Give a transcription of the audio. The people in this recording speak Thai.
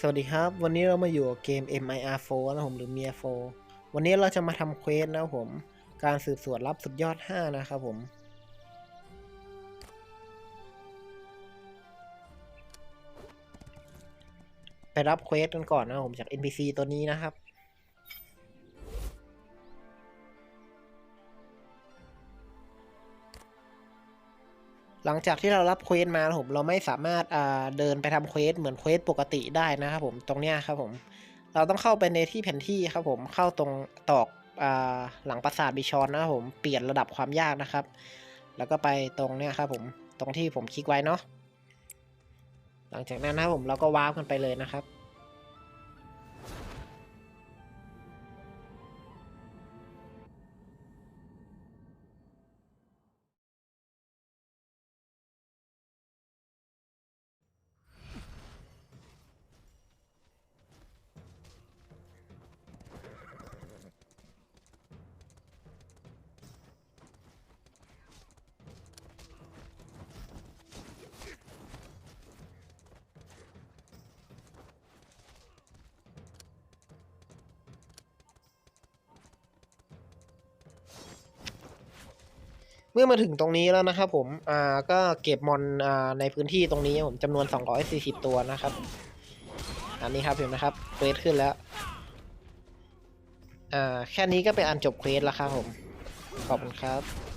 สวัสดีครับ วันนี้เรามาอยู่กับเกม MIR4 นะผมหรือ MIR4 วันนี้เราจะมาทำเควสนะผม การสืบสวนลับสุดยอด 5 นะครับผม ไปรับเควสกันก่อนนะผมจาก NPC ตัวนี้นะครับ หลังจากที่เรารับเควสมาผมเราไม่สามารถเดินไปทำเควสเหมือนเควสปกติได้นะครับผมตรงเนี้ยครับผมเราต้องเข้าไปในที่แผนที่ครับผมเข้าตรงตอกอหลังปราสาทบิชอนนะครับผมเปลี่ยนระดับความยากนะครับ แล้วก็ไปตรงเนี้ยครับผมตรงที่ผมคลิกไว้เนาะหลังจากนั้นนะครับผมเราก็วาร์ปกันไปเลยนะครับ มื่อมาถึงตรงนี้แล้วนะครับผม อ่า ก็เก็บมอน อ่า ในพื้นที่ตรงนี้ผมจำนวน 240 ตัวนะครับ อันนี้ครับเห็นนะครับเควสขึ้นแล้ว อ่า แค่นี้ก็เป็นอันจบเควสแล้วครับผม ขอบคุณครับ